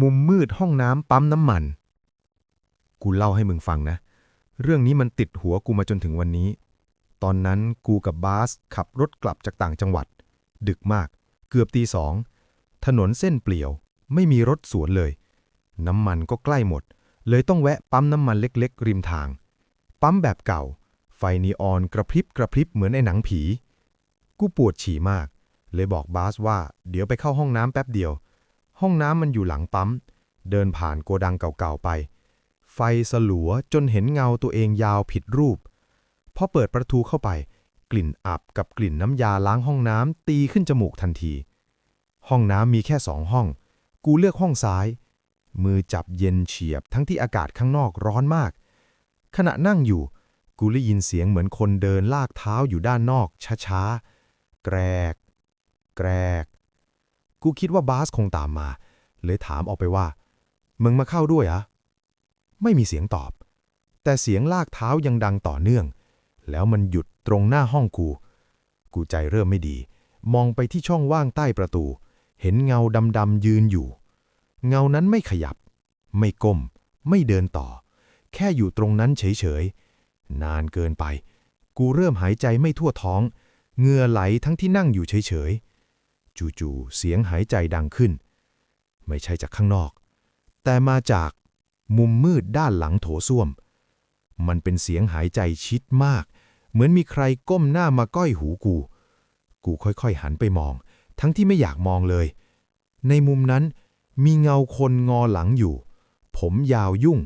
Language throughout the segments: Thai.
มุมมืดห้องน้ำปั๊มน้ำมัน กูเล่าให้มึงฟังนะ เรื่องนี้มันติดหัวกูมาจนถึงวันนี้ ตอนนั้นกูกับบาสขับรถกลับจากต่างจังหวัด ดึกมาก เกือบตีสอง ถนนเส้นเปลี่ยว ไม่มีรถสวนเลย น้ำมันก็ใกล้หมด เลยต้องแวะปั๊มน้ำมันเล็กๆ ริมทาง ปั๊มแบบเก่า ไฟนีออนกระพริบกระพริบเหมือนในหนังผี กูปวดฉี่มาก เลยบอกบาสว่า เดี๋ยวไปเข้าห้องน้ำแป๊บเดียว ห้องน้ำมันอยู่หลังปั๊ม เดินผ่านโกดังเก่าๆไป ไฟสลัวจนเห็นเงาตัวเองยาวผิดรูป พอเปิดประตูเข้าไป กลิ่นอับกับกลิ่นน้ำยาล้างห้องน้ำตีขึ้นจมูกทันที ห้องน้ำมีแค่สองห้อง กูเลือกห้องซ้าย มือจับเย็นเฉียบทั้งที่อากาศข้างนอกร้อนมาก ขณะนั่งอยู่ กูได้ยินเสียงเหมือนคนเดินลากเท้าอยู่ด้านนอกช้าๆ แกรก แกรก กูคิดว่าบาสคงตามมา เลยถามออกไปว่า มึงมาเข้าด้วยอะไม่มีเสียงตอบ แต่เสียงลากเท้ายังดังต่อเนื่อง แล้วมันหยุดตรงหน้าห้องกู กูใจเริ่มไม่ดี มองไปที่ช่องว่างใต้ประตู เห็นเงาดำๆยืนอยู่ เงานั้นไม่ขยับ ไม่ก้ม ไม่เดินต่อ แค่อยู่ตรงนั้นเฉยๆ นานเกินไป กูเริ่มหายใจไม่ทั่วท้อง เหงื่อไหลทั้งที่นั่งอยู่เฉยๆ จู่ๆเสียงหายใจดังขึ้น ไม่ใช่จากข้างนอก แต่มาจากมุมมืดด้านหลังโถส้วม มันเป็นเสียงหายใจชิดมาก เหมือนมีใครก้มหน้ามาก้อยหูกู กูค่อยๆหันไปมอง ทั้งที่ไม่อยากมองเลย ในมุมนั้นมีเงาคนงอหลังอยู่ ผมยาวยุ่ง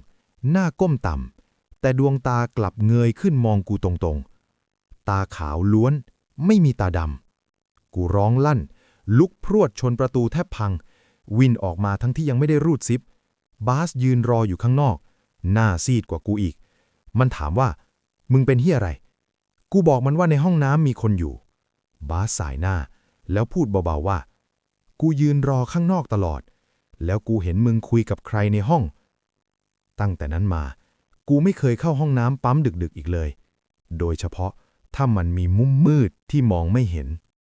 หน้าก้มต่ำ แต่ดวงตากลับเงยขึ้นมองกูตรงๆ ตาขาวล้วน ไม่มีตาดำ กูร้องลั่น ลุกพรวดชนประตูแทบพัง วินออกมาทั้งที่ยังไม่ได้รูดซิป บาสยืนรออยู่ข้างนอก หน้าซีดกว่ากูอีก มันถามว่า มึงเป็นเฮียอะไร กูบอกมันว่าในห้องน้ำมีคนอยู่ บาสสายหน้า แล้วพูดเบาๆว่า กูยืนรอข้างนอกตลอด แล้วกูเห็นมึงคุยกับใครในห้อง ตั้งแต่นั้นมา กูไม่เคยเข้าห้องน้ำปั๊มดึกๆอีกเลย โดยเฉพาะถ้ามันมีมุมมืดที่มองไม่เห็น